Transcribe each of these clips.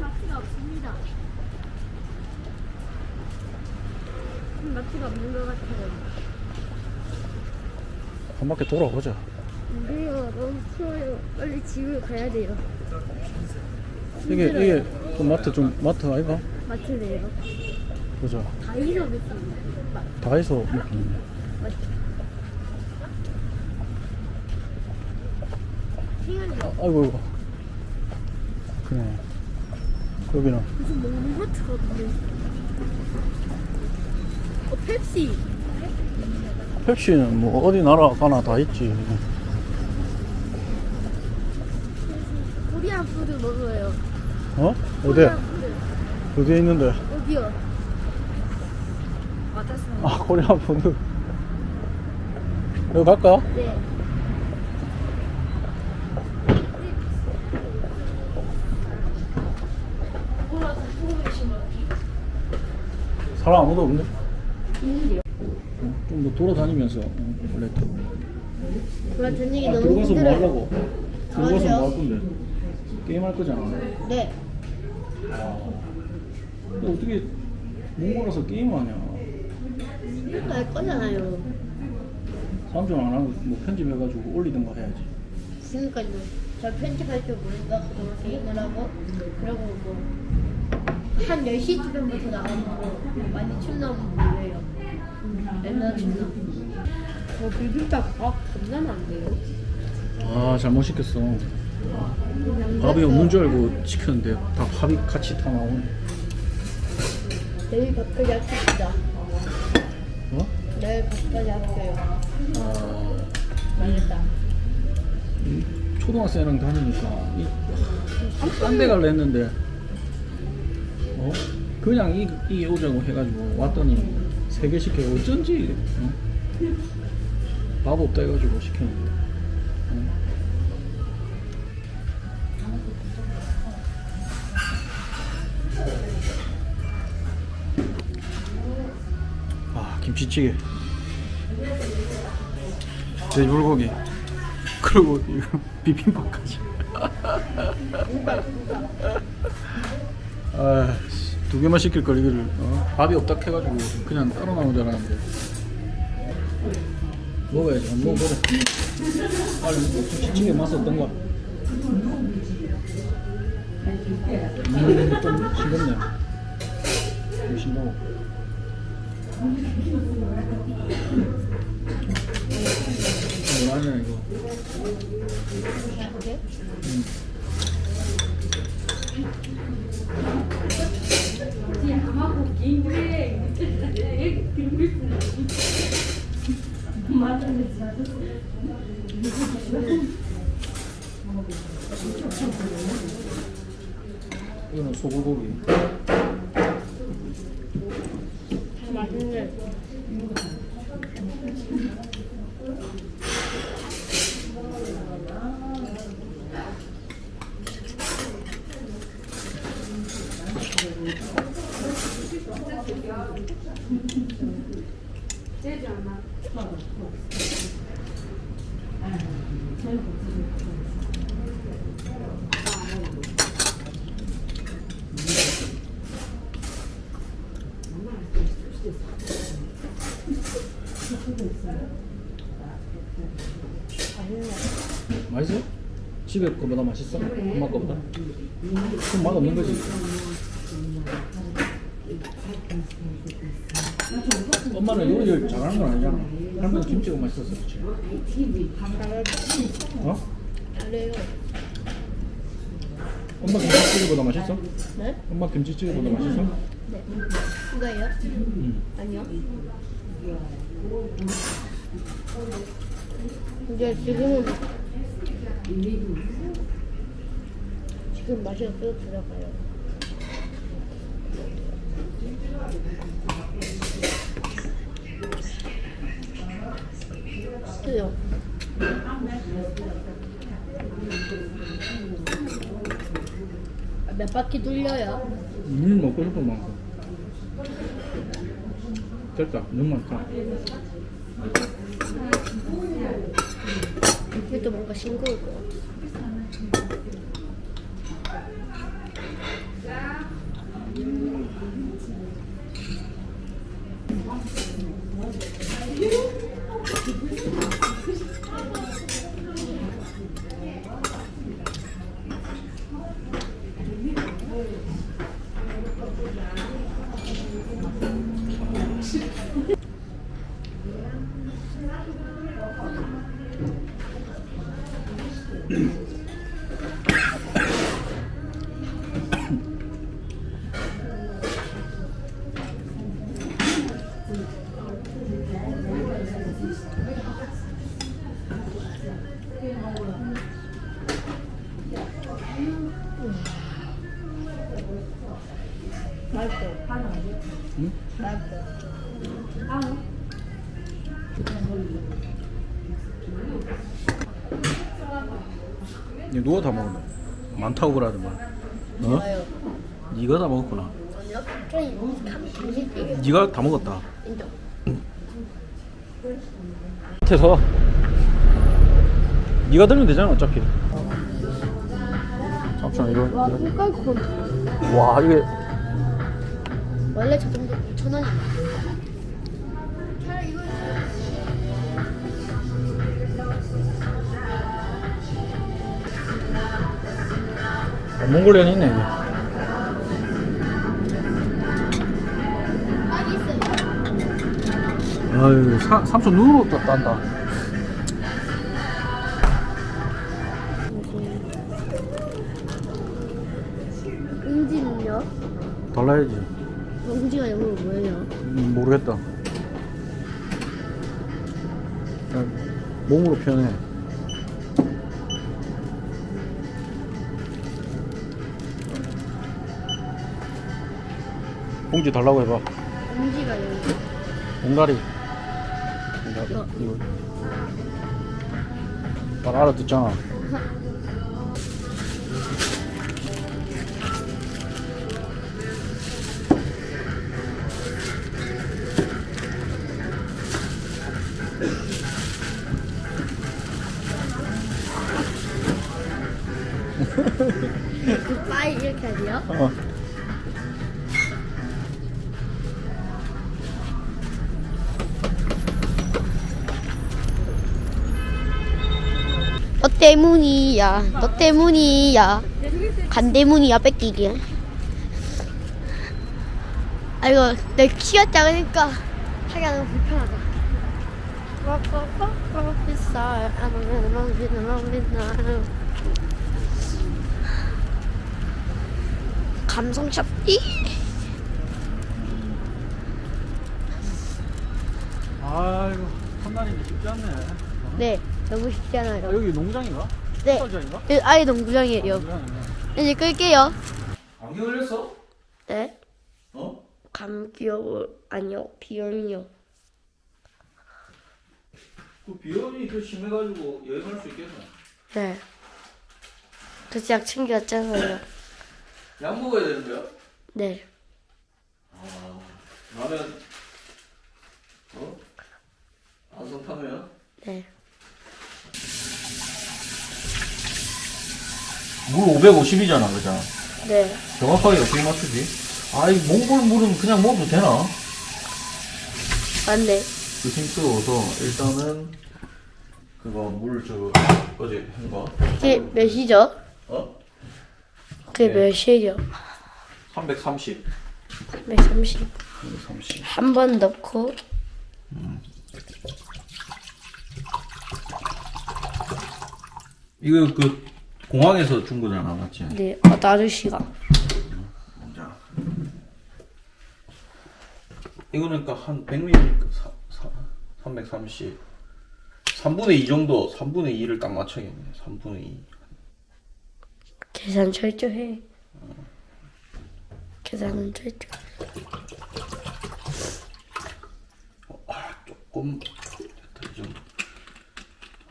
마트가 없습니다. 마트가 없는 것 같아요. 한 바퀴 돌아보자. 근데요, 너무 추워요. 빨리 집을 가야 돼요. 이게 힘들어요. 이게 그 마트 좀 마트 아이가? 마트래요. 보자. 다이소. 마, 다이소 느낌. 마트. 시간이 아, 아이고 이거. 그래. 여기는 무슨 먹는 마트 같은데. 어, 펩시. 펩시는 뭐 어디 나라 가나 다 있지. 코리안 푸드 먹어요. 어? 어디? 코리안 푸드. 어디에 있는데? 어디요? 맞았어요. 아 코리안 푸드. 여기 갈까? 네. 사람 아무도 없네. 있는데요. 좀더 돌아다니면서 어, 원래 그만 저녁이 아, 너무 들어가서 뭐 힘들어요. 하려고? 들어가서. 뭐 할 건데? 게임 할 거잖아. 네. 근데 어떻게 몽골에서 게임을 하냐? 이거 할 거잖아요. 삼촌 안 하고 뭐 편집해가지고 올리든가 해야지. 그러니까요. 저 편집할 줄 모르니까 게임을 하고 그러고 뭐 한 10시쯤부터 나가고 많이 춥나면 몰래요. 맨날 춥나. 저 비빔밥 밥 겁나 많네요. 아 잘못 시켰어. 밥이 없는 줄 알고 시켰는데 다 밥이 같이 다 나오네. 내일 밥까지 합시다. 어? 내일 밥까지 합쳐요. 아. 이 초등학생이랑 다니니까 딴데 갈래 했는데 어? 그냥 이, 이게 오자고 해가지고 왔더니 세 개 시켜 어쩐지 어? 밥 없다 해가지고 시켰는데. 어? 아 김치찌개. 돼지불고기. 그리고 이거 비빔밥까지. 아 두 개만 시킬 걸 이거를. 어? 밥이 없다 해가지고 그냥 따로 나온 줄 알았는데. 먹어야지. 한번 먹어보자. 빨리 김치찌개 맛 어떤가 음 좀 싱겁네. 좀 싱거워 뭐하냐 이거. 그래? 이거는 소불고기 맛있네. 맛있어? 집에 거보다 맛있어? 엄마 거보다? 그럼 맛 없는 거지 엄마는 요리를 잘하는 건 아니잖아 할머니 김치가 맛있어서 그렇지 어? 잘해요. 엄마 김치찌개보다 맛있어? 네? 엄마 김치찌개보다 맛있어? 네. 이거요? 응 아니요. 근데 지금은 지금 맛이 없어서 들어가요. 그요. 몇 바퀴 돌려요? 음 먹고 싶은 만큼 됐다 너무 많다 이것도 뭔가 싱거울 것 같아. 이거 누가 다 먹었나? 많다고 그러더만. 어? 좋아요. 네가 다 먹었구나. 아니요? 저희 감실게요. 네가 다 먹었다. 인정. 밑에서 네가 들면 되잖아 어차피. 잠시만 이거. 와, 이거. 색깔 콘. 와 이게 원래 저 정도 2천 원이야. 차 몽골리안이 있네 있어요. 아유 사, 삼촌 눈으로 또 딴다. 응지는요? 달라야지. 응지가 영어로 뭐예요? 음, 모르겠다. 그냥 몸으로 표현해. 봉지 달라고 해봐. 영어. 옹다리. 옹다리. 어. 이거. 말 알아듣잖아. 때문이야. 너 때문이야. 간 때문이야 뺏기기. 아이고 내 키가 작으니까 하기가 너무 불편하다. 감성 샵이 아이고, 한날인데 쉽지 않네. 어? 네 너무 쉽지 아, 않아요. 여기 농장인가? 네 농장인가? 여기 아이 농구장이에요. 이제 끌게요. 안경 걸렸어? 네 어? 감기요 아니요 비염이요. 그 비염이 더 심해가지고 여행할 수 있겠네. 네. 그래서 약 챙겨왔잖아요. 약 먹어야 되는 거야? 네. 아, 라면, 어? 안성탕면? 네. 물 550이잖아, 그잖아. 네. 정확하게 어떻게 맞추지? 아, 이 몽골 물은 그냥 먹어도 되나? 맞네. 그 힘쓰러워서 일단은 그거 물 저 어제 한 거. 그게 몇이죠? 어? 그게 네. 몇이죠? 330. 130. 330. 한 번 넣고 이거 그 공항에서 준 거잖아, 맞지? 네. 어, 아저씨가. 자. 이거는 그러니까 한 100ml 330 3분의 2 정도 3분의 2를 딱 맞춰야겠네 3분의 2 계산 철저해. 계산은 철저. 아 조금 됐다 이 정도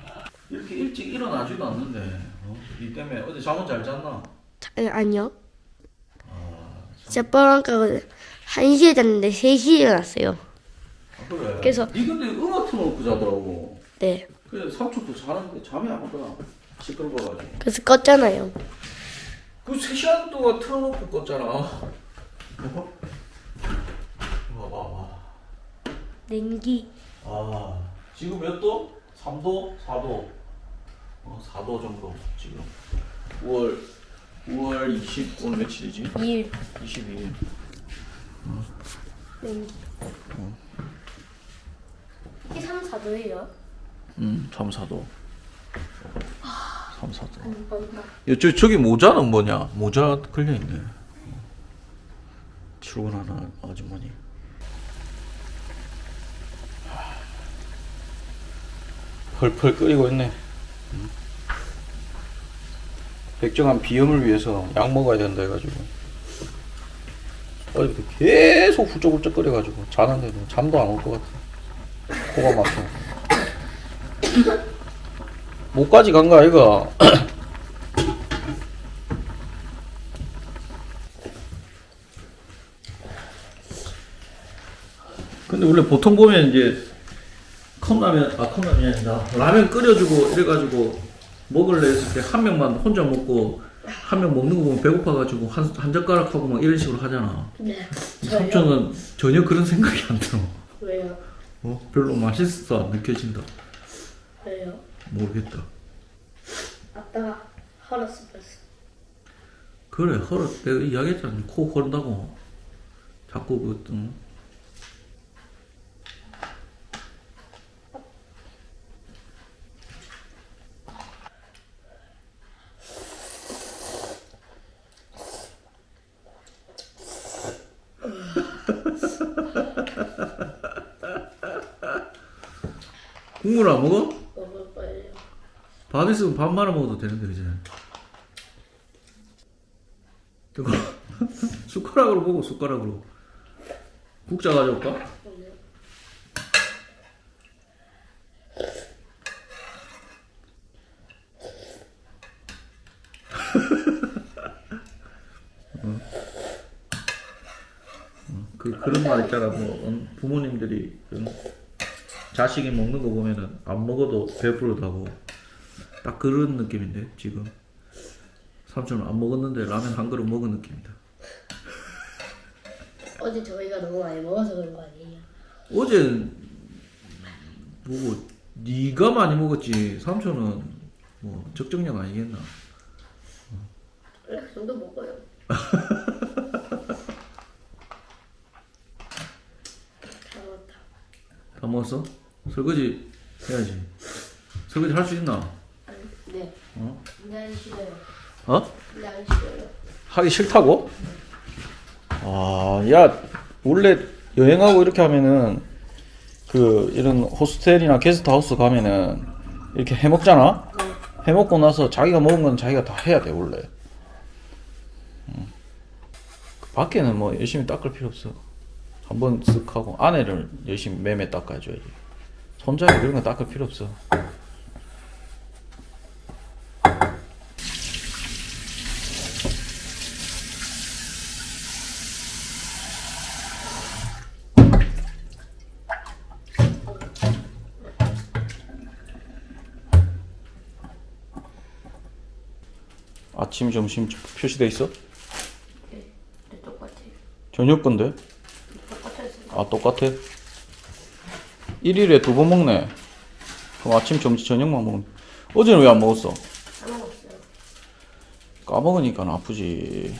아, 이렇게 일찍 일어나지도 않는데 어? 이 때문에 어제 잠은 잘 잤나? 아니, 아니요. 진짜 뻔한 거거든. 1시에 잤는데 3시에 일어났어요. 아, 그래 그래서- 니 근데 음악 틀어놓고 자더라고 네. 그래 삼촌도 자는데 잠이 안 오더라 시끄러워가지고 그래서 껐잖아요. 그 3시간 동안 틀어놓고 껐잖아 어? 봐봐 냉기. 아 지금 몇 도? 3도? 4도? 어, 4도 정도 지금. 9월 9월 20 오늘 며칠이지? 2일. 22일. 네. 이게 3, 4도예요? 음 3, 4도. 3, 4도. 안 본다 야, 저, 저기 모자는 뭐냐? 모자 걸려있네. 출근하는 아주머니. 펄펄 끓이고 있네 백정한 비염을 위해서 약 먹어야 된다 해가지고. 어제부터 계속 훌쩍훌쩍 끓여가지고 자는데도 잠도 안 올 것 같아. 코가 막혀. 목까지 간 거 아이가 근데 원래 보통 보면 이제 컵라면 아 컵라면이 아니라 라면 끓여주고 이래가지고 먹을래 했을 때 한 명만 혼자 먹고 한 명 먹는 거 보면 배고파가지고 한, 한 젓가락 하고 막 이런 식으로 하잖아 네 삼촌은 전혀 그런 생각이 안 들어 왜요? 어? 별로 맛있어 안 느껴진다 왜요? 모르겠다 아빠가 헐었어 벌써 그래 헐어 내가 이야기했잖아 코 헐다고 자꾸 그 응? 국물 안 먹어? 먹을 거예요 밥 있으면 밥 말아 먹어도 되는데 그지? 그거 숟가락으로 먹어 숟가락으로 국자 가져올까? 오늘 그 그런 말 있잖아 뭐 음, 부모님들이 음, 자식이 먹는 거 보면은 안 먹어도 배부르다고. 딱 그런 느낌인데 지금. 삼촌은 안 먹었는데 라면 한 그릇 먹은 느낌이다. 어제 저희가 너무 많이 먹어서 그런 거 아니에요? 어제 뭐 네가 많이 먹었지. 삼촌은 뭐 적정량 아니겠나. 그 정도 먹어요. 다 먹었다. 다 먹었어? 설거지 해야지 설거지 할 수 있나? 네 어? 근데 안 싫어요 어? 근데 안 싫어요 하기 싫다고? 아, 야, 원래 여행하고 이렇게 하면은 그 이런 호스텔이나 게스트하우스 가면은 이렇게 해 먹잖아. 해 먹고 나서 자기가 먹은 건 자기가 다 해야 돼 원래. 음. 그 밖에는 뭐 열심히 닦을 필요 없어. 한번 쓱 하고 안에를 열심히 매매 닦아줘야지. 손잡이 그런 거 닦을 필요 없어. 아침, 점심 표시돼 있어? 네, 네 똑같아요 저녁 건데? 똑같아요 아 똑같아? 1일에 두 번 먹네. 그럼 아침, 점심, 저녁만 먹는 어제는 왜 안 먹었어? 먹었어요. 까먹으니까 아프지.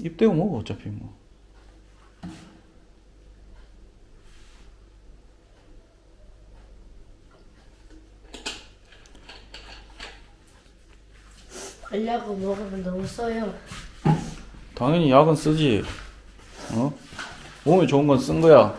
입 대고 먹어 어차피 뭐 알약을 먹으면 너무 써요. 당연히 약은 쓰지. 어? 몸에 좋은 건 쓴 거야. 아,